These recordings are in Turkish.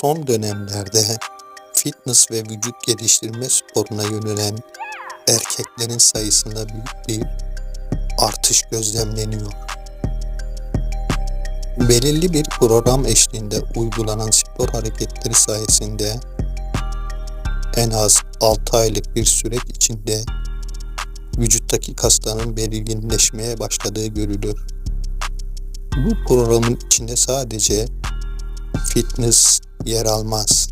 Son dönemlerde fitness ve vücut geliştirme sporuna yönelen erkeklerin sayısında büyük bir artış gözlemleniyor. Belirli bir program eşliğinde uygulanan spor hareketleri sayesinde en az 6 aylık bir süreç içinde vücuttaki kasların belirginleşmeye başladığı görülür. Bu programın içinde sadece fitness yer almaz.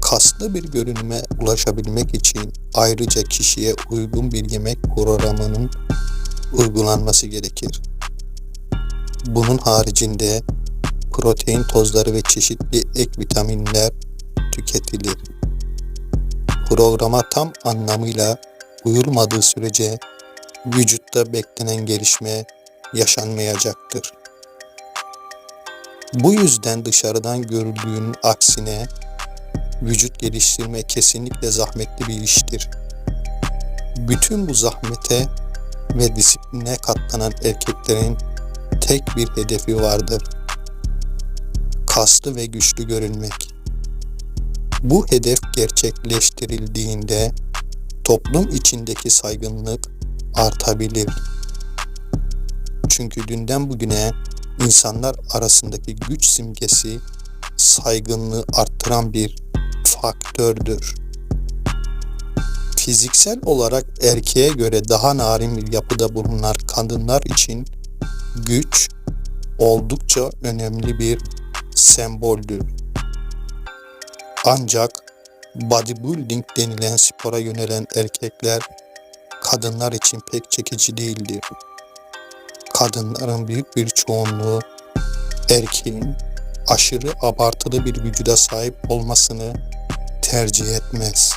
Kaslı bir görünüme ulaşabilmek için ayrıca kişiye uygun bir yemek programının uygulanması gerekir. Bunun haricinde protein tozları ve çeşitli ek vitaminler tüketilir. Programa tam anlamıyla uyulmadığı sürece vücutta beklenen gelişme yaşanmayacaktır. Bu yüzden dışarıdan görüldüğünün aksine vücut geliştirme kesinlikle zahmetli bir iştir. Bütün bu zahmete ve disipline katlanan erkeklerin tek bir hedefi vardır. Kaslı ve güçlü görünmek. Bu hedef gerçekleştirildiğinde toplum içindeki saygınlık artabilir. Çünkü dünden bugüne insanlar arasındaki güç simgesi saygınlığı arttıran bir faktördür. Fiziksel olarak erkeğe göre daha narin bir yapıda bulunan kadınlar için güç oldukça önemli bir semboldür. Ancak bodybuilding denilen spora yönelen erkekler kadınlar için pek çekici değildir. Kadınların büyük bir çoğunluğu erkeğin aşırı abartılı bir vücuda sahip olmasını tercih etmez.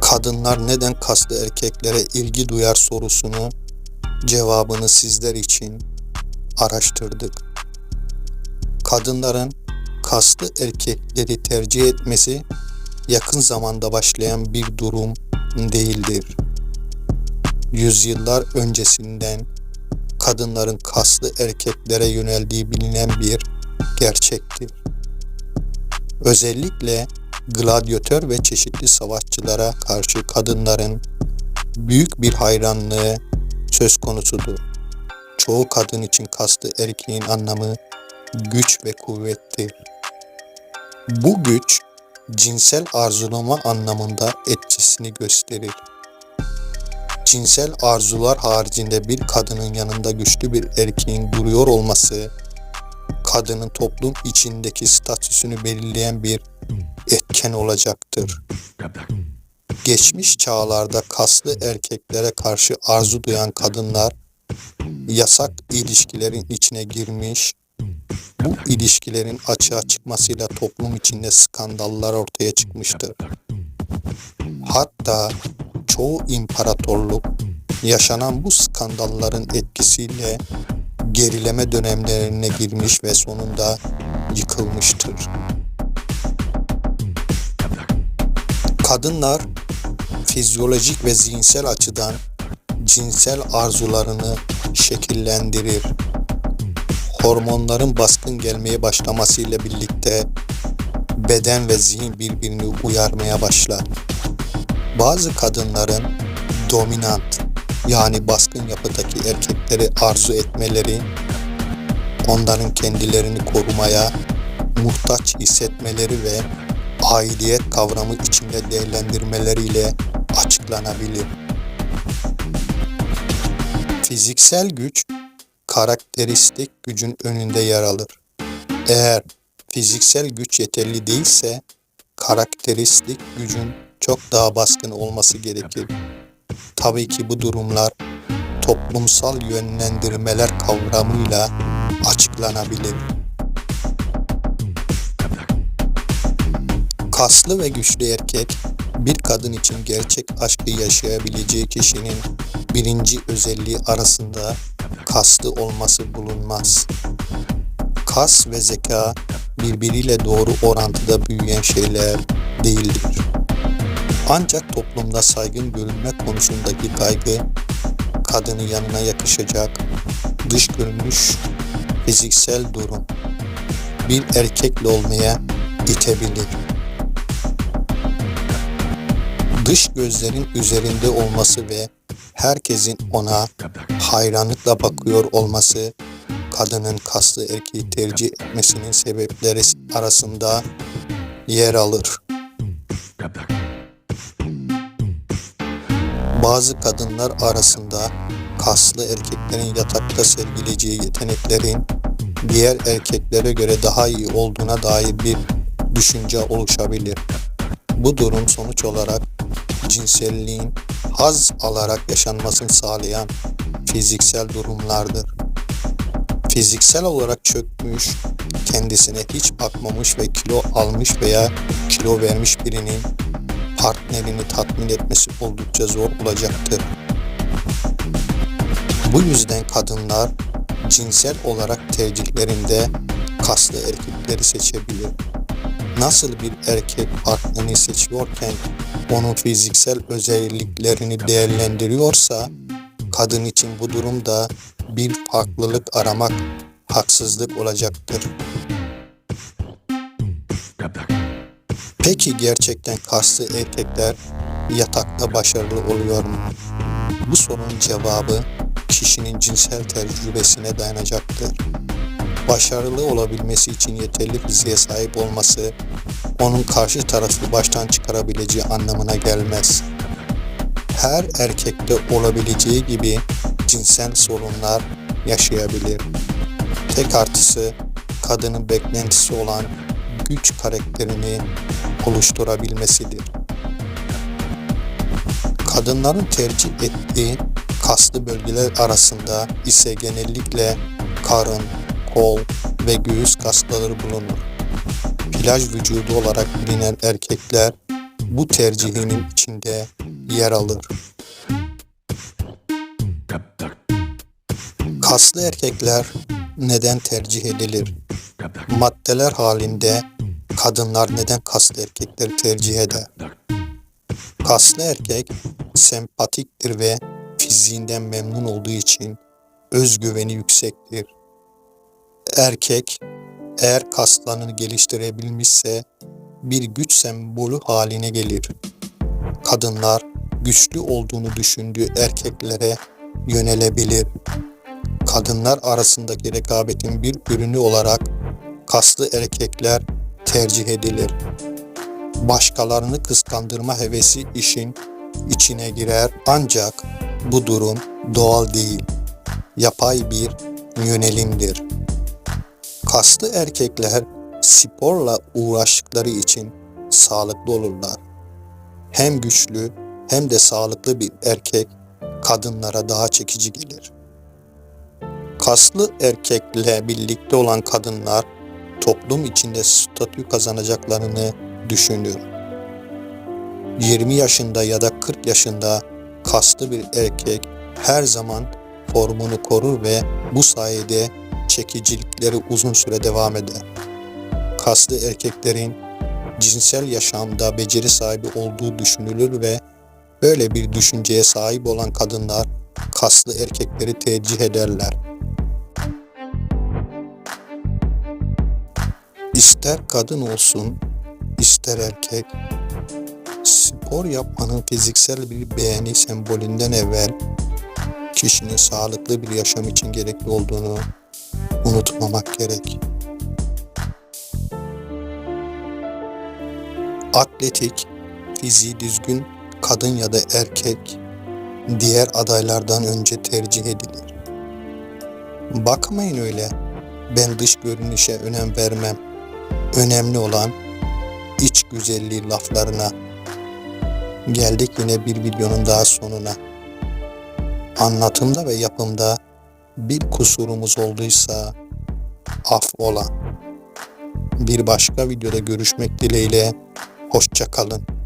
Kadınlar neden kaslı erkeklere ilgi duyar sorusunu cevabını sizler için araştırdık. Kadınların kaslı erkekleri tercih etmesi yakın zamanda başlayan bir durum değildir. Yüzyıllar öncesinden kadınların kaslı erkeklere yöneldiği bilinen bir gerçektir. Özellikle gladyatör ve çeşitli savaşçılara karşı kadınların büyük bir hayranlığı söz konusudur. Çoğu kadın için kaslı erkeğin anlamı güç ve kuvvettir. Bu güç cinsel arzulama anlamında etkisini gösterir. Cinsel arzular haricinde bir kadının yanında güçlü bir erkeğin duruyor olması, kadının toplum içindeki statüsünü belirleyen bir etken olacaktır. Geçmiş çağlarda kaslı erkeklere karşı arzu duyan kadınlar yasak ilişkilerin içine girmiş, bu ilişkilerin açığa çıkmasıyla toplum içinde skandallar ortaya çıkmıştır. Hatta çoğu imparatorluk yaşanan bu skandalların etkisiyle gerileme dönemlerine girmiş ve sonunda yıkılmıştır. Kadınlar fizyolojik ve zihinsel açıdan cinsel arzularını şekillendirir. Hormonların baskın gelmeye başlamasıyla birlikte beden ve zihin birbirini uyarmaya başlar. Bazı kadınların dominant yani baskın yapıdaki erkekleri arzu etmeleri, onların kendilerini korumaya muhtaç hissetmeleri ve aidiyet kavramı içinde değerlendirmeleriyle açıklanabilir. Fiziksel güç karakteristik gücün önünde yer alır. Eğer fiziksel güç yeterli değilse karakteristik gücün çok daha baskın olması gerekir. Tabii ki bu durumlar toplumsal yönlendirmeler kavramıyla açıklanabilir. Kaslı ve güçlü erkek bir kadın için gerçek aşkı yaşayabileceği kişinin birinci özelliği arasında kaslı olması bulunmaz. Kas ve zeka birbiriyle doğru orantıda büyüyen şeyler değildir. Ancak toplumda saygın görünme konusundaki kaygı kadının yanına yakışacak dış görünüş, fiziksel durum bir erkekle olmaya itebilir. Dış gözlerin üzerinde olması ve herkesin ona hayranlıkla bakıyor olması kadının kaslı erkeği tercih etmesinin sebepleri arasında yer alır. Bazı kadınlar arasında kaslı erkeklerin yatakta sergileyeceği yeteneklerin diğer erkeklere göre daha iyi olduğuna dair bir düşünce oluşabilir. Bu durum sonuç olarak cinselliğin haz alarak yaşanmasını sağlayan fiziksel durumlardır. Fiziksel olarak çökmüş, kendisine hiç bakmamış ve kilo almış veya kilo vermiş birinin partnerini tatmin etmesi oldukça zor olacaktır. Bu yüzden kadınlar cinsel olarak tercihlerinde kaslı erkekleri seçebilir. Nasıl bir erkek partnerini seçiyorken onun fiziksel özelliklerini değerlendiriyorsa kadın için bu durumda bir farklılık aramak haksızlık olacaktır. Peki gerçekten kaslı erkekler yatakta başarılı oluyor mu? Bu sorunun cevabı kişinin cinsel tecrübesine dayanacaktır. Başarılı olabilmesi için yeterli fiziğe sahip olması onun karşı tarafı baştan çıkarabileceği anlamına gelmez. Her erkekte olabileceği gibi cinsel sorunlar yaşayabilir. Tek artısı kadının beklentisi olan güç karakterini oluşturabilmesidir. Kadınların tercih ettiği kaslı bölgeler arasında ise genellikle karın, kol ve göğüs kasları bulunur. Plaj vücudu olarak bilinen erkekler bu tercihinin içinde yer alır. Kaslı erkekler neden tercih edilir? Maddeler halinde kadınlar neden kaslı erkekleri tercih eder? Kaslı erkek sempatiktir ve fiziğinden memnun olduğu için özgüveni yüksektir. Erkek eğer kaslarını geliştirebilmişse bir güç sembolü haline gelir. Kadınlar güçlü olduğunu düşündüğü erkeklere yönelebilir. Kadınlar arasındaki rekabetin bir ürünü olarak kaslı erkekler tercih edilir. Başkalarını kıskandırma hevesi işin içine girer ancak bu durum doğal değil, yapay bir yönelimdir. Kaslı erkekler sporla uğraştıkları için sağlıklı olurlar. Hem güçlü hem de sağlıklı bir erkek kadınlara daha çekici gelir. Kaslı erkekle birlikte olan kadınlar toplum içinde statü kazanacaklarını düşünür. 20 yaşında ya da 40 yaşında kaslı bir erkek her zaman formunu korur ve bu sayede çekicilikleri uzun süre devam eder. Kaslı erkeklerin cinsel yaşamda beceri sahibi olduğu düşünülür ve böyle bir düşünceye sahip olan kadınlar kaslı erkekleri tercih ederler. İster kadın olsun, ister erkek, spor yapmanın fiziksel bir beğeni sembolünden evvel kişinin sağlıklı bir yaşam için gerekli olduğunu unutmamak gerek. Atletik, fiziği düzgün kadın ya da erkek diğer adaylardan önce tercih edilir. Bakmayın öyle. Ben dış görünüşe önem vermem. Önemli olan iç güzelliği laflarına. Geldik yine bir videonun daha sonuna. Anlatımda ve yapımda bir kusurumuz olduysa affola. Bir başka videoda görüşmek dileğiyle hoşça kalın.